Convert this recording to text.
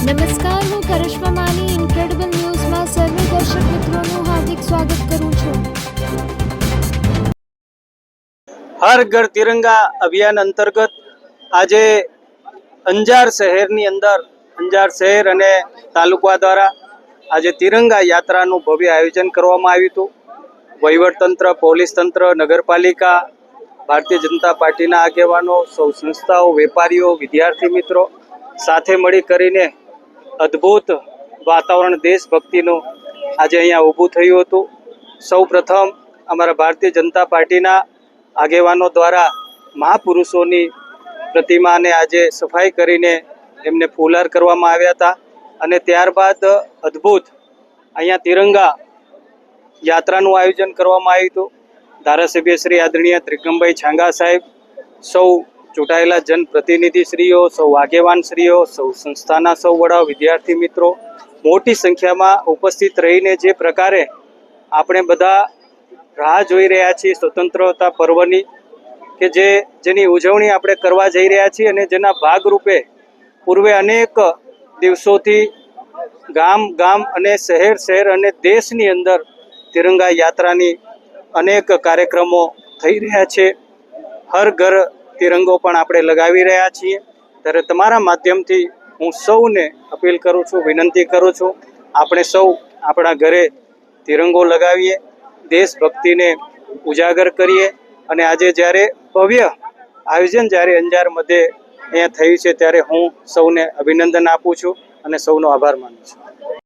નમસ્કાર, હું કરિશ્મા માની ઇન્ક્રેડિબલ ન્યૂઝમાં સર્વે દર્શક મિત્રોનું હાર્દિક સ્વાગત કરું છું. હર ઘર તિરંગા અભિયાન અંતર્ગત આજે અંજાર શહેરની અંદર, અંજાર શહેર અને તાલુકા દ્વારા આજે તિરંગા યાત્રાનું ભવ્ય આયોજન કરવામાં આવ્યું હતું. વહીવટતંત્ર પોલીસ તંત્ર, નગરપાલિકા, ભારતીય જનતા પાર્ટીના આગેવાનો, સૌ સંસ્થાઓ, વેપારીઓ, વિદ્યાર્થી મિત્રો સાથે મળી કરીને અદ્ભુત વાતાવરણ, દેશભક્તિનું આજે અહીંયા ઊભું થયું હતું. સૌ પ્રથમ અમારા ભારતીય જનતા પાર્ટીના આગેવાનો દ્વારા મહાપુરુષોની પ્રતિમાને આજે સફાઈ કરીને એમને ફૂલહાર કરવામાં આવ્યા હતા અને ત્યારબાદ અદ્ભુત અહીંયા તિરંગા યાત્રાનું આયોજન કરવામાં આવ્યું હતું. ધારાસભ્ય શ્રી આદરણીય ત્રિકમભાઈ છાંગા સાહેબ સૌ ચૂંટાયેલા જનપ્રતિનિધિશ્રીઓ, સૌ આગેવાનશ્રીઓ, સૌ સંસ્થાના સૌ વડા, વિદ્યાર્થી મિત્રો, મોટી સંખ્યામાં ઉપસ્થિત રહીને જે પ્રકારે આપણે બધા રાહ જોઈ રહ્યા છીએ, સ્વતંત્રતા પર્વની, કે જે, જેની ઉજવણી આપણે કરવા જઈ રહ્યા છીએ અને જેના ભાગરૂપે પૂર્વે અનેક દિવસોથી ગામ ગામ અને શહેર શહેર અને દેશની અંદર તિરંગા યાત્રાની અનેક કાર્યક્રમો થઈ રહ્યા છે. હર ઘર તિરંગો પણ આપણે લગાવી રહ્યા છીએ. ત્યારે તમારા માધ્યમથી હું સૌને અપીલ કરું છું, વિનંતી કરું છું, આપણે સૌ આપણા ઘરે તિરંગો લગાવીએ, દેશભક્તિને ઉજાગર કરીએ અને આજે જ્યારે ભવ્ય આયોજન જ્યારે અંજાર મધ્યે અહીંયા થયું છે, ત્યારે હું સૌને અભિનંદન આપું છું અને સૌનો આભાર માનું છું.